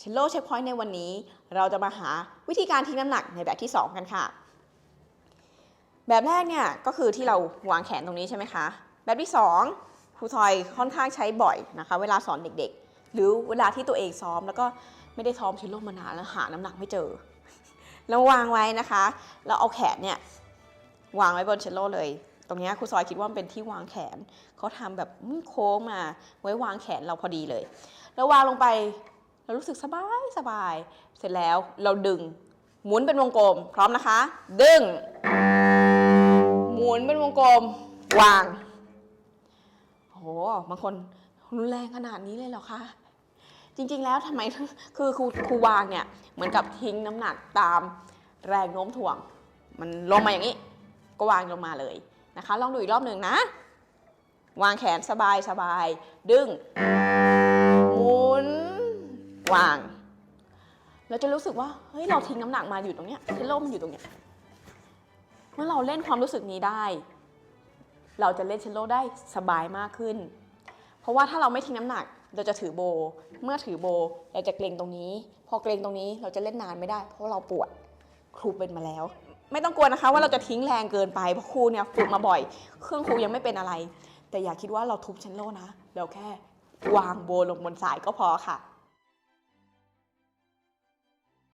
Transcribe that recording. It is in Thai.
เชลโลเช็คพอยต์ในวันนี้ เราจะมาหาวิธีการทิ้งน้ำหนักในแบบที่ 2 กันค่ะ แบบแรกเนี่ยก็คือที่เราวางแขนตรงนี้ใช่ไหมคะ แบบที่ 2ครูทอยค่อนข้างใช้บ่อยนะคะ เวลาสอนเด็กๆ หรือเวลาที่ตัวเองซ้อมแล้วก็ไม่ได้ซ้อมเชลโลมานานแล้วหาน้ำหนักไม่เจอเราวางไว้นะคะแล้วเอาแขนเนี่ยวางไว้บนเชลโลเลย ตรงนี้ครูซอยคิดว่ามันเป็นที่วางแขนเขาทำแบบโค้งมาไว้วางแขนเราพอดีเลย แล้ววางลงไป เรารู้สึกสบายสบาย เสร็จแล้วเราดึง หมุนเป็นวงกลม พร้อมนะคะ ดึง หมุนเป็นวงกลม วางโหบางคนรุนแรงขนาดนี้เลยเหรอคะจริงๆแล้วทำไมคือครูครูวางเนี่ยเหมือนกับทิ้งน้ำหนักตามแรงโน้มถ่วง มันลงมาอย่างนี้ ก็วางลงมาเลยนะคะ ลองดูอีกรอบหนึ่งนะ วางแขนสบายสบายดึงหมุน วางเราจะรู้สึกว่าเฮ้ยเราทิ้งน้ำหนักมาอยู่ตรงเนี้ยเทนโลมันอยู่ตรงเนี้ยเมื่อเราเล่นความรู้สึกนี้ได้ เราจะเล่นเชลโลได้สบายมากขึ้น เพราะว่าถ้าเราไม่ทิ้งน้ำหนักเราจะถือโบ เมื่อถือโบเราจะเกรงตรงนี้ พอเกรงตรงนี้เราจะเล่นนานไม่ได้ เพราะว่าเราปวดครูเป็นมาแล้ว ไม่ต้องกลัวนะคะว่าเราจะทิ้งแรงเกินไปเพราะครูเนี่ยฝึกมาบ่อย เครื่องครูยังไม่เป็นอะไร แต่อย่าคิดว่าเราทุบเชลโลนะเราแค่วางโบลงบนสายก็พอค่ะ